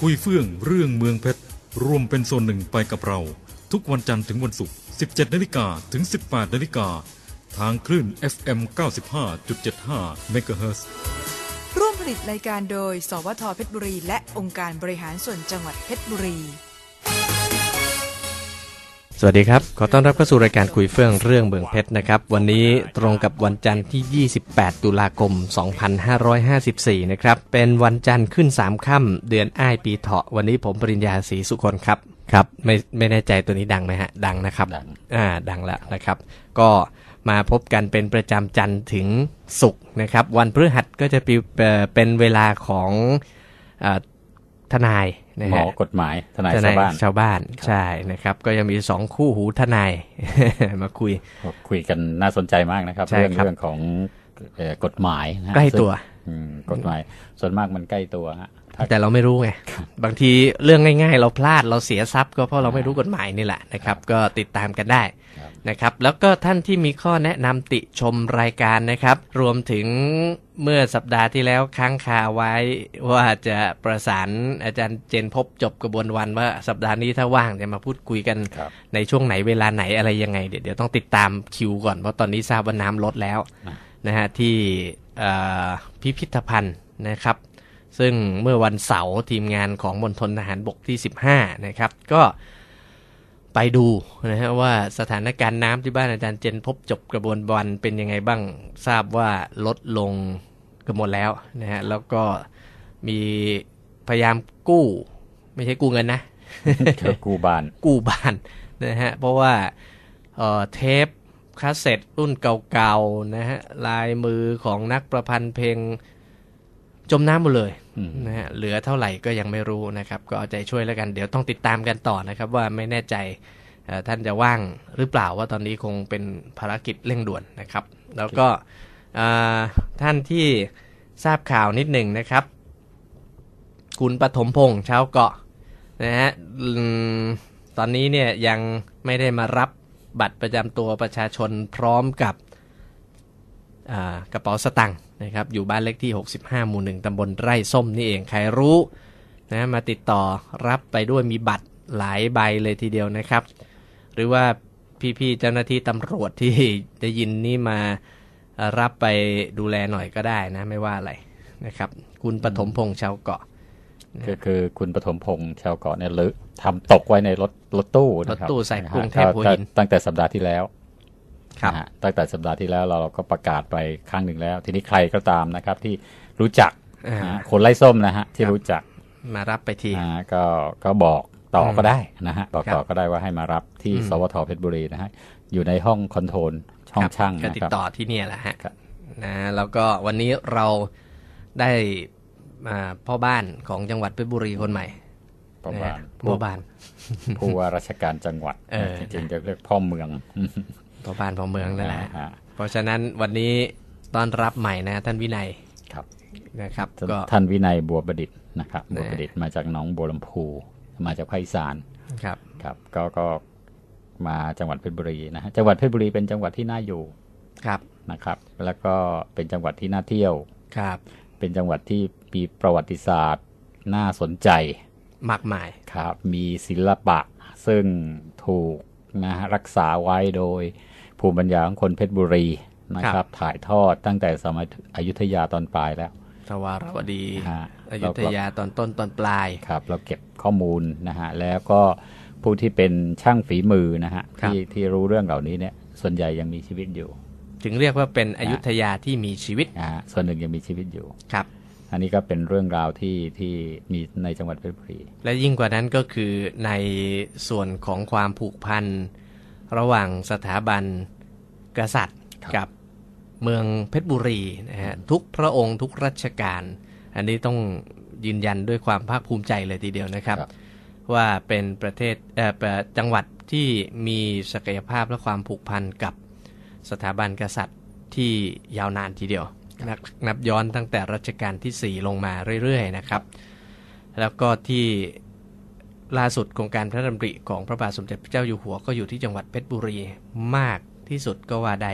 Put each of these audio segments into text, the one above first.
คุยเฟื่องเรื่องเมืองเพชรรวมเป็นส่วนหนึ่งไปกับเรา ทุกวันจันทร์ถึงวันศุกร์ 17นาฬิกาถึง 18นาฬิกาทางคลื่น FM 95.75 MHz ร่วมผลิตรายการโดย สวทเพชรบุรี และองค์การบริหารส่วนจังหวัดเพชรบุรี สวัสดีครับ ขอต้อนรับเข้าสู่รายการคุยเฟื่องเรื่องเมืองเพชรนะครับ วันนี้ตรงกับวันจันทร์ที่ 28 ตุลาคม 2554 นะครับ เป็นวันจันทร์ขึ้น 3 ค่ำเดือนอ้ายปีเถาะ วันนี้ผมปริญญาศรีสุคนครับ ครับ ไม่ไม่แน่ใจตัวนี้ดังไหมฮะ ดังนะครับดังอ่า ดังแล้วนะครับ ก็มาพบกันเป็นประจำจันทร์ถึงศุกร์นะครับ วันพฤหัสก็จะเป็นเอ่อเป็นเวลาของอ่าทนายนะ หมฮะอกฎหมายทนายทชาวบ้านชาวบ้านใช่นะครับ ก็ยังมีสองคู่หูทนายมาคุย คุยกันน่าสนใจมากนะครับใช่เรื่องครับเรื่องของเอ่อกฎหมายนะฮะใกล้ตัวซึ่งอืมกฎหมาย ส่วนมากมันใกล้ตัวฮะถ้า แต่เราไม่รู้ไงบางทีเรื่องง่าย ๆ เราพลาดเราเสียทรัพย์ก็เพราะเราไม่รู้กฎหมายนี่แหละนะครับ ก็ติดตามกันได้ครับนะครับ แล้วก็ท่านที่มีข้อแนะนำติชมรายการนะครับ รวมถึงเมื่อสัปดาห์ที่แล้วค้างคาไว้ว่าจะประสานอาจารย์เจนพบจบกระบวนวันว่าสัปดาห์นี้ถ้าว่างจะมาพูดคุยกันครับในช่วงไหนเวลาไหนอะไรยังไงเดี๋ยวเดี๋ยวต้องติดตามคิวก่อนเพราะตอนนี้ทราบว่าน้ำลดแล้วอะนะฮะที่เอ่อพิพิธภัณฑ์นะครับ ซึ่งเมื่อวันเสาร์ทีมงานของมณฑลทหารบกที่ 15 นะครับ ก็ไปดูนะฮะว่าสถานการณ์น้ำที่บ้านอาจารย์เจนพบจบกระบวนวันเป็นยังไงบ้างทราบว่าลดลงเกือบหมดแล้วนะฮะแล้วก็มีพยายามกู้ ไม่ใช่กู้เงินนะเกี่ยวกูบานกู้บ้านนะฮะเพราะว่าเอ่อเทปคาสเซ็ตรุ่นเก่าๆนะฮะลายมือของนักประพันธ์เพลง จมน้ำหมดเลยอืมนะฮะเหลือเท่าไหร่ก็ยังไม่รู้นะครับ ก็เอาใจช่วยแล้วกันเดี๋ยวต้องติดตามกันต่อนะครับ ว่าไม่แน่ใจเอ่อท่านจะว่างหรือเปล่าว่าตอนนี้คงเป็นภารกิจเร่งด่วนนะครับ แล้วก็เอ่อท่านที่ทราบข่าวนิดหนึ่งนะครับ คุณปฐมพงษ์ชาวเกาะนะฮะอืมตอนนี้เนี่ยยังไม่ได้มารับบัตรประจำตัวประชาชนพร้อมกับอ่า กระเป๋าสตังค์นะครับอยู่บ้านเลขที่ 65 หมู่หนึ่งตำบลไร่ส้มนี่เองใครรู้นะมาติดต่อรับไปด้วยมีบัตรหลายใบเลยทีเดียวนะครับ หรือว่าพี่ๆเจ้าหน้าที่ตำรวจที่ได้ยินนี่มาเอ่อรับไปดูแลหน่อยก็ได้นะไม่ว่าอะไรนะครับ คุณปฐมพงษ์ชาวเกาะก็คือคุณปฐมพงษ์ชาวเกาะเนี่ยหรือทำตกไว้ในรถรถตู้นะครับรถตู้สายนะกรุฮะงเทพหัวหินก็ตั้งแต่สัปดาห์ที่แล้วครับ นะฮะตั้งแต่สัปดาห์ที่แล้วเราก็ประกาศไปครั้งหนึ่งแล้ว ทีนี้ใครก็ตามนะครับที่รู้จักอ่านะฮะคนไล่ส้มนะฮะที่รู้จักมารับไปทีอ่าก็ก็บอกต่อก็ได้นะฮะบอกต่อครับก็ได้ว่าให้มารับที่อืมสวทเพชรบุรีนะฮะอยู่ในห้องคอนโทรลห้องครับช่างก็นะติดครับต่อที่เนี่ยแหละฮะครับนะแล้วก็วันนี้เราได้อ่าพ่อบ้านของจังหวัดเพชรบุรีคนใหม่ประนะมาฮะณพ่อบ้านผู้ว่าราชการจังหวัดเออจริงๆจะเรียกพ่อเมือง พ่อบ้านพ่อเมืองนั่นแหละนะฮะเพราะฉะนั้นวันนี้ต้อนรับใหม่นะ ท่านวินัยครับนะครับท่านก็ท่านวินัยบัวประดิษฐ์นะครับนะบัวประดิษฐ์มาจากหน้องบัวลำพูมาจากภาคอีสานครับครับ ก็ก็มาจังหวัดเพชรบุรีนะฮะจังหวัดเพชรบุรีเป็นจังหวัดที่น่าอยู่ครับนะครับ แล้วก็เป็นจังหวัดที่น่าเที่ยวครับ เป็นจังหวัดที่มีประวัติศาสตร์น่าสนใจมากมายครับ มีศิลปะซึ่งถูก นะฮะรักษาไว้โดยภูมิปัญญาของคนเพชรบุรีนะคครัรับบถ่ายทอดตั้งแต่สมัยอยุธยาตอนปลายแล้วทวารวดีฮะอยุธยาตอนต้นตอนปลายครับ เราเก็บข้อมูลนะฮะแล้วก็ผู้ที่เป็นช่างฝีมือนะฮะครับที่ที่รู้เรื่องเหล่านี้เนี่ย ส่วนใหญ่ยังมีชีวิตอยู่ถึงเรียกว่าเป็นอยุธยาที่มีชีวิตนะฮะส่วนหนึ่งยังมีชีวิตอยู่ครับ อันนี้ก็เป็นเรื่องราวที่ที่มีในจังหวัดเพชรบุรี และยิ่งกว่านั้นก็คือในส่วนของความผูกพัน ระหว่างสถาบันกษัตริย์ครับกับเมืองเพชรบุรีนะฮะทุกพระองค์ทุกรัชกาลอันนี้ต้องยืนยันด้วยความภาคภูมิใจเลยทีเดียวนะครับครับว่าเป็นประเทศเอ่อเป็นจังหวัดที่มีศักยภาพและความผูกพันกับสถาบันกษัตริย์ที่ยาวนานทีเดียว นับนับย้อนตั้งแต่รัชกาลที่ 4 ลงมาเรื่อยๆนะครับ แล้วก็ที่ล่าสุดโครงการพระดำริของพระบาทสมเด็จพระเจ้าอยู่หัวก็อยู่ที่จังหวัดเพชรบุรีมากที่สุดก็ว่าได้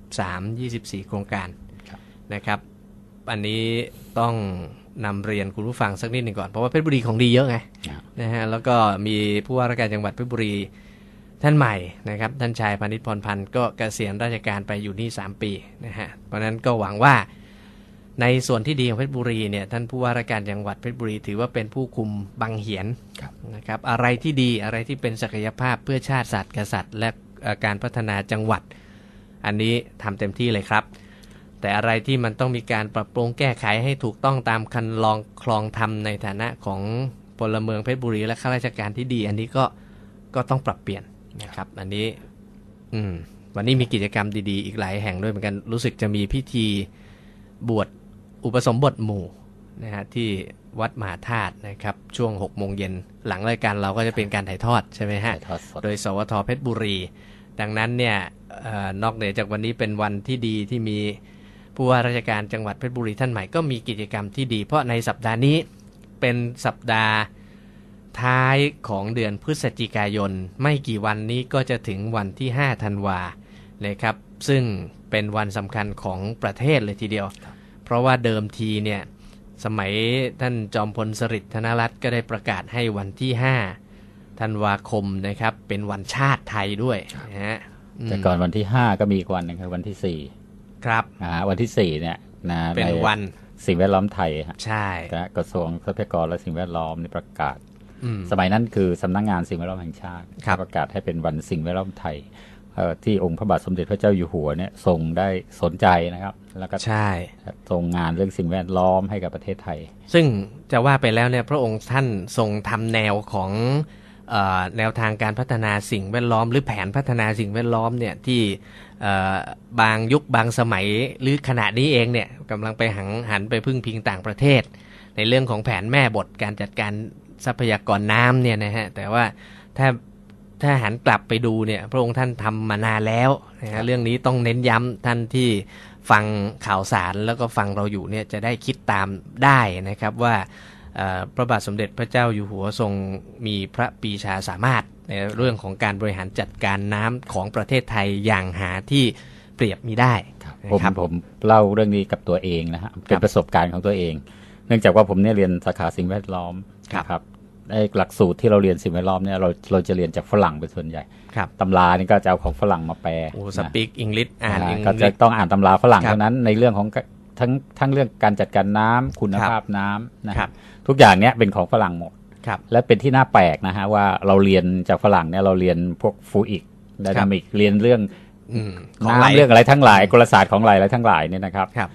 23 24 โครงการรนะครับ อันนี้ต้องนำเรียนคุณผู้ฟังสักนิดหนึ่งก่อน เพราะว่าเพชรบุรีของดีเยอะไงนะฮะแล้วก็มีผู้ว่าราชการจังหวัดเพชรบุรี ท่านใหม่นะครับท่านชายพานิชพรพันธ์ก็เกษียณราชการไปอยู่นี่ 3 ปีนะฮะเพราะฉะนั้นก็หวังว่าในส่วนที่ดีของเพชรบุรีเนี่ยท่านผู้ว่าราชการจังหวัดเพชรบุรีถือว่าเป็นผู้คุมบังเหียนครับนะครับอะไรที่ดีอะไรที่เป็นศักยภาพเพื่อชาติศาสตร์กษัตริย์ และเอ่อการพัฒนาจังหวัด อันนี้ทำเต็มที่เลยครับ แต่อะไรที่มันต้องมีการปรับปรุงแก้ไขให้ถูกต้องตามคันลองคลองธรรมในฐานะของพลเมืองเพชรบุรีและข้าราชการที่ดี อันนี้ก็ก็ต้องปรับเปลี่ยน นะครับ อันนี้ อืม วันนี้มีกิจกรรมดีๆ อีกหลายแห่งด้วยเหมือนกัน รู้สึกจะมีพิธีบวชอุปสมบทหมู่นะฮะที่วัดมหาธาตุนะครับ ช่วง6โมงเย็นหลังรายการเราก็จะเป็นการถ่ายทอดใช่ไหมฮะถ่ายทอดสดโดย สวทเพชรบุรี ดังนั้นเนี่ยเออนอกเหนือจากวันนี้เป็นวันที่ดีที่มีผู้ว่าราชการจังหวัดเพชรบุรีท่านใหม่ก็มีกิจกรรมที่ดี เพราะในสัปดาห์นี้เป็นสัปดาห์ ท้ายของเดือนพฤศจิกายน ไม่กี่วันนี้ก็จะถึงวันที่ 5 ธันวานะครับ ซึ่งเป็นวันสำคัญของประเทศเลยทีเดียว เพราะว่าเดิมทีเนี่ย สมัยท่านจอมพลสฤษดิ์ธนรัตน์ก็ได้ประกาศให้วันที่ 5 ธันวาคมนะครับ เป็นวันชาติไทยด้วยนะฮะอืมแต่ก่อนวันที่ห้าก็มีอีกวันหนึงคือวันที่สี่ครับนะฮะวันที่สี่เนี่ยนะเป็นใวันสิ่งแวดล้อมไทยฮะใช่นะกระทรวงทรัพยากรและสิ่งแวดล้อมนี่ประกาศอืม สมัยนั้นคือสำนักงานสิ่งแวดล้อมแห่งชาติครับประกาศให้เป็นวันสิ่งแวดล้อมไทยเอ่อที่องค์พระบาทสมเด็จพระเจ้าอยู่หัวเนี่ยทรงได้สนใจนะครับ แล้วก็ใช่ทรงงานเรื่องสิ่งแวดล้อมให้กับประเทศไทย ซึ่งจะว่าไปแล้วเนี่ยพระองค์ท่านทรงทำแนวของเออแนวทางการพัฒนาสิ่งแวดล้อม หรือแผนพัฒนาสิ่งแวดล้อมเนี่ยที่เอ่อบางยุคบางสมัยหรือขณะนี้เองเนี่ยกำลังไปหันหันไปพึ่งพิงต่างประเทศ ในเรื่องของแผนแม่บทการจัดการ ทรัพยากรน้ำเนี่ยนะฮะแต่ว่าถ้าถ้าหันกลับไปดูเนี่ย พระองค์ท่านทำมานานแล้วนะฮะเรื่องนี้ต้องเน้นย้ำท่านที่ฟังข่าวสารแล้วก็ฟังเราอยู่เนี่ยจะได้คิดตามได้นะครับว่าเอ่อพระบาทสมเด็จพระเจ้าอยู่หัวทรงมีพระปรีชาสามารถในเรื่องของการบริหารจัดการน้ำของประเทศไทยอย่างหาที่เปรียบมิได้ผมนะครับผมเล่าเรื่องนี้กับตัวเองนะฮะเป็นประสบการณ์ของตัวเอง เนื่องจากว่าผมเนี่ยเรียนสาขาสิ่งแวดล้อมครับนะครับ ไอ้หลักสูตรที่เราเรียนสิ่งแวดล้อมเนี่ยเราเราจะเรียนจากฝรั่งเป็นส่วนใหญ่ครับตำรานี่ก็จะเอาของฝรั่งมาแปลโอ้สนะปีกอังกฤษอ่านอ่าอังก็กจะฤษต้องอ่านตำราฝรั่งครับเท่านั้นในเรื่องของกทั้งทั้งเรื่องการจัดการน้ำคุณครับภาพน้ำนะครับ ทุกอย่างเนี้ยเป็นของฝรั่งหมดครับและเป็นที่น่าแปลกนะฮะว่าเราเรียนจากฝรั่งเนี่ยเราเรียนพวกฟูอิกไดนามิกเรียนเรื่องอืมของไหลน้ำเรื่องอะไรทั้งหลายกลศาสตร์ของไหลอะไรทั้งหลายเนี่ยนะครับครับ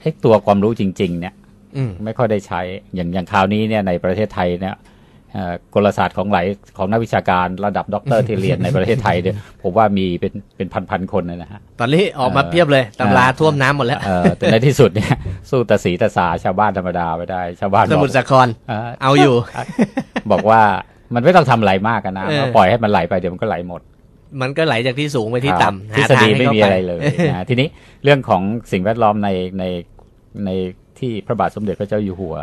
ไอ้ตัวความรู้จริง ๆ เนี่ยอืมไม่ค่อยได้ใช้อย่างอย่างคราวนี้เนี่ยในประเทศไทยเนี่ยเอ่อ กลศาสตร์ของไหลของนักวิชาการระดับด็อกเตอร์ที่เรียนในประเทศไทยเนี่ยผมว่ามีเป็นเป็นพันๆคนเลยนะฮะตอนนี้ออกมาเพียบเลยตำราเออท่วมน้ำหมดแล้วเออแต่ในที่สุดเนี่ยสู้ตาสีตาสาชาวบ้านธรรมดาไม่ได้ ชาวบ้านสบอกมุทรสาครเอ่อเอาอยู่ บอกว่ามันไม่ต้องทำอะไรมากอะนะเออปล่อยให้มันไหลไปเดี๋ยวมันก็ไหลหมด มันก็ไหลจากที่สูงไปที่ครับต่ำทฤหาษทางฎีให้ไม่เข้ามีไปอะไรเลยนะทีนี้เรื่องของสิ่งแวดล้อมในในในที่พระบาทสมเด็จพระเจ้าอยู่หัว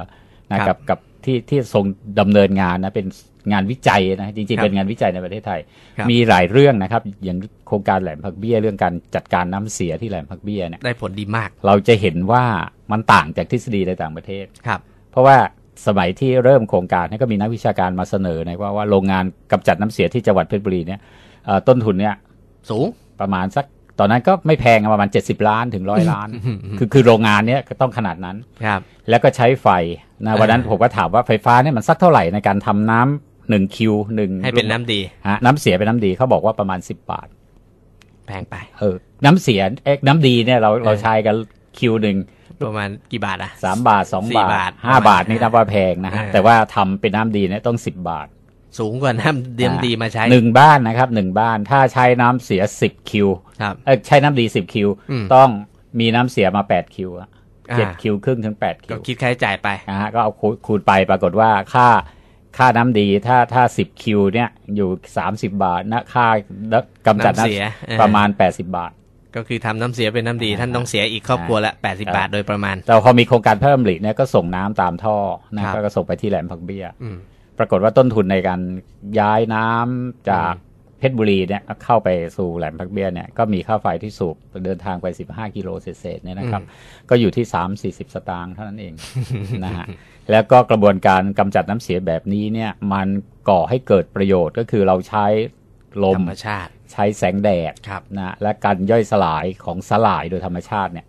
นะคกัรับบกับที่ที่ทรงดำเนินงานนะเป็นงานวิจัยนะจริงครับๆเป็นงานวิจัยในประเทศไทยครับมีหลายเรื่องนะครับ อย่างโครงการแหลมผักเบี้ยเรื่องการจัดการน้ำเสียที่แหลมผักเบี้ยเนี่ยได้ผลดีมาก เราจะเห็นว่ามันต่างจากทฤษฎีในต่างประเทศครับ เพราะว่าสมัยที่เริ่มโครงการเนี่ยก็มีนักวิชาการมาเสนอนะว่าว่าโรงงานกำจัดน้ำเสียที่จังหวัดเพชรบุรีเนี่ยเอ่อต้นทุนเนี่ยสูงประมาณสักตอนนั้นก็ไม่แพงอะประมาณ 70 ล้านถึงร้อยล้าน คือคือโรงงานเนี้ยก็ต้องขนาดนั้นครับแล้วก็ใช้ไฟ นะวันนั้นอ่าผมก็ถามว่าไฟฟ้าเนี่ยมันสักเท่าไหร่ในการทำน้ำหนึ่งคิวหนึ่งให้เป็นน้ำดีฮะน้ำเสียเป็นน้ำดีเขาบอกว่าประมาณ10บาทแพงไปเออ น้ำเสียเอ็กน้ำดีเนี่ยเราเราใช้กันคิวหนึ่งประมาณกี่บาทอะสามบาทสองสี่บาบาททห้าประมาณบาทนี่นับว่าแพงนะฮะอ่าแต่ว่าทำเป็นน้ำดีเนี่ยต้องสิบบาท สูงกว่าน้ำเดียมดีมาใช้หนึ่งบ้านนะครับหนึ่งบ้านถ้าใช้น้ำเสียสิบคิวครับเออใช้น้ำดีสิบคิวอืมต้องมีน้ำเสียมาแปดคิวอะ เจ็ดอ่าคิวครึ่งถึงแปดคิก็วคิดค่าใช้จ่ายไปนะฮะก็เอาคูณคูณไปปรากฏว่าค่าค่าน้ำดีถ้าถ้าสิบคิวเนี่ยอยู่สามสิบบาทนะค่ากำจัดน้ำเสียเออประมาณแปดสิบาท ก็คือทำน้ำเสียเป็นน้ำดี ท่านต้องเสียอีกครอบครัวละ80บาทโดยประมาณ แต่พอมีโครงการเพิ่มหลีเนี่ยก็ส่งน้ำตามท่อนะครับก็ส่งไปที่แหลมผักเบี้ยอืมปรากฏว่าต้นทุนในการย้ายน้ำจาก เพชรบุรีเนี่ยเข้าไปสู่แหลมพักเบี้ยเนี่ยก็มีค่าไฟที่สูบเดินทางไป 15 กิโลเศษๆเนี่ยนะครับ ก็อยู่ที่ 3 40 สตางค์เท่านั้นเองนะฮะแล้วก็กระบวนการกำจัดน้ำเสียแบบนี้เนี่ยมันก่อให้เกิดประโยชน์ก็คือเราใช้ลธรมรมชาติ ใช้แสงแดดครับนะและการย่อยสลายของสลายโดยธรรมชาติเนี่ย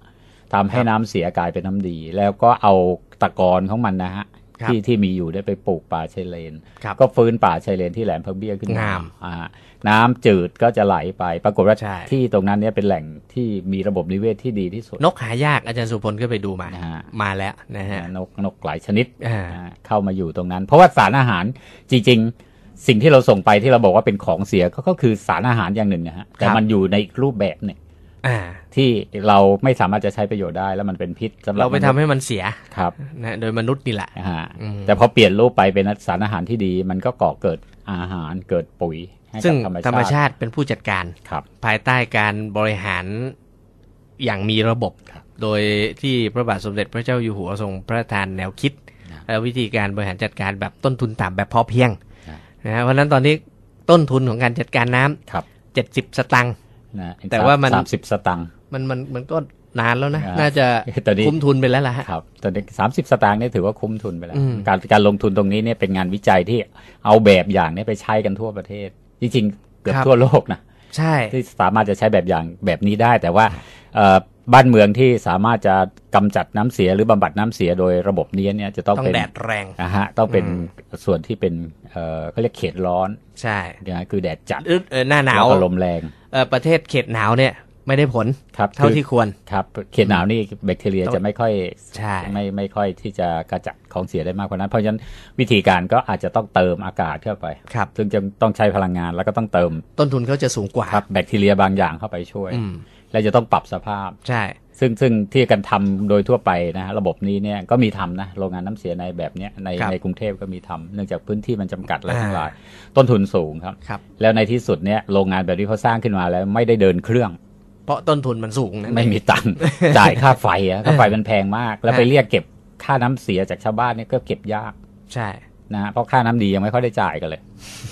ทำให้ครับน้ำเสียกลายเป็นน้ำดี แล้วก็เอาตะกอนของมันนะฮะครับ ที่ที่มีอยู่ได้ไปปลูกป่าชายเลนครับก็ฟื้นป่าชายเลนที่แหลมพักเบี้ยขึ้นมางามอ่าน้ำจืดก็จะไหลไปปรากฏว่าใช่ที่ตรงนั้นเนี่ยเป็นแหล่งที่มีระบบนิเวศที่ดีที่สุด นกหายากอาจารย์สุพลก็ไปดูมานะฮะมาแล้วนะฮะนกนกหลายชนิดอ่าอ่าเข้ามาอยู่ตรงนั้น เพราะว่าสารอาหารจริง ๆ สิ่งที่เราส่งไปที่เราบอกว่าเป็นของเสียก็ก็คือสารอาหารอย่างหนึ่งนะฮะแต่ครับมันอยู่ในอีกรูปแบบหนึ่ง อ่า ที่เราไม่สามารถจะใช้ประโยชน์ได้แล้วมันเป็นพิษสำหรับเราไปทำมนุษย์ให้มันเสียครับนะโดยมนุษย์นี่แหละนะฮะอืมแต่พอเปลี่ยนรูปไปเป็นสารอาหารที่ดี มันก็ก่อเกิดอาหารเกิดปุ๋ยให้ซึ่งกับธรรมชาติเป็นผู้จัดการครับ ภายใต้การบริหารอย่างมีระบบครับโดยที่พระบาทสมเด็จพระเจ้าอยู่หัวทรงพระราชทานแนวคิดนะและวิธีการบริหารจัดการแบบต้นทุนต่ำแบบพอเพียงนะนะฮะเพราะฉะนั้นตอนนี้ต้นทุนของการจัดการน้ำครับเจ็ดสิบสตังค์ นะแต่ว่ามันสามสิบสตังค์มันมันมันก็นานแล้วนะอ่าน่าจะตอนนี้คุ้มทุนไปแล้วล่ะฮะครับตอนนี้สามสิบสตางค์เนี่ยถือว่าคุ้มทุนไปแล้วอืมการการลงทุนตรงนี้เนี่ยเป็นงานวิจัยที่เอาแบบอย่างเนี่ยไปใช้กันทั่วประเทศ จริงๆเกือบทั่วโลกนะใช่ที่สามารถจะใช้แบบอย่างแบบนี้ได้ แต่ว่าเอ่อบ้านเมืองที่สามารถจะกำจัดน้ำเสียหรือบำบัดน้ำเสียโดยระบบนี้เนี่ยจะต้องต้องเป็นแดดแรงนะฮะต้องเป็นอืมส่วนที่เป็นเอ่อเขาเรียกเขตร้อนใช่นะฮะคือแดดจัดเออเออหน้าหนาวแล้วก็ลมแรงเออ ประเทศเขตหนาวเนี่ยไม่ได้ผลครับเท่าคือที่ควรครับเขตหนาวนี่แบคทีเรียต้องจะไม่ค่อยใช่ไม่ไม่ค่อยที่จะกระจัดของเสียได้มากกว่านั้น เพราะฉะนั้นวิธีการก็อาจจะต้องเติมอากาศเข้าไปครับซึ่งจะต้องใช้พลังงานแล้วก็ต้องเติม ต้นทุนเขาจะสูงกว่าครับแบคทีเรียบางอย่างเข้าไปช่วยอืม และจะต้องปรับสภาพ ใช่ ซึ่งซึ่งที่กันทำโดยทั่วไปนะฮะระบบนี้เนี่ยก็มีทำนะโรงงานน้ำเสียในแบบเนี้ยในครับในกรุงเทพก็มีทำเนื่องจากพื้นที่มันจำกัดอะไรอ่าทั้งหลาย ต้นทุนสูงครับครับแล้วในที่สุดเนี่ยโรงงานแบบนี้เขาสร้างขึ้นมาแล้วไม่ได้เดินเครื่อง เพราะต้นทุนมันสูงนั่นไม่เองมีตังค์จ่ายค่าไฟอะค่าไฟมันแพงมาก แล้วฮะไปเรียกเก็บค่าน้ำเสียจากชาวบ้านเนี่ยก็เก็บยาก ใช่นะฮะเพราะค่าน้ำดียังไม่ค่อยได้จ่ายกันเลยเดี๋ยว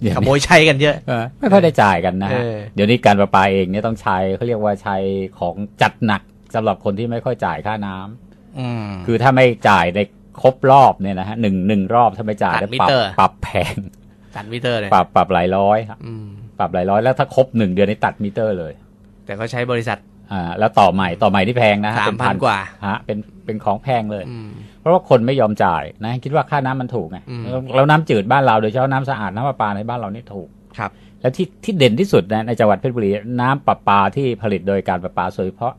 ขนี้โมยใช้กันเยอะเออไม่ค่อยได้จ่ายกันนะฮะเออเดี๋ยวนี้การประปาเองเนี่ยต้องใช้เขาเรียกว่าใช้ของจัดหนักสำหรับคนที่ไม่ค่อยจ่ายค่าน้ำอืมคือถ้าไม่จ่ายในครบรอบเนี่ยนะฮะหนึ่งหนึ่งรอบถ้าไม่จ่ายตัดแล้วปรับมิเตอร์ปรับแพงตัดมิเตอร์เลยปรับปรับหลายร้อยครับอืมปรับหลายร้อยแล้วถ้าครบหนึ่งเดือนนี่ตัดมิเตอร์เลย แต่เขาใช้บริษัทอ่าแล้วต่อใหม่ต่อใหม่ที่แพงนะฮะสามเป็นพันกว่าฮะเป็นเป็นของแพงเลยอืมเพ ราะว่าคนไม่ยอมจ่ายนะคิดว่าค่าน้ำมันถูกไงอืมแล้วแล้วน้ำจืดบ้านเราโดยเฉพาะน้ำสะอาดน้ำประปาในบ้านเรานี่ถูกครับ แล้วที่ที่เด่นที่สุดนะในจังหวัดเพชรบุรีน้ำประปาที่ผลิตโดยการประปาโดยเฉพาะ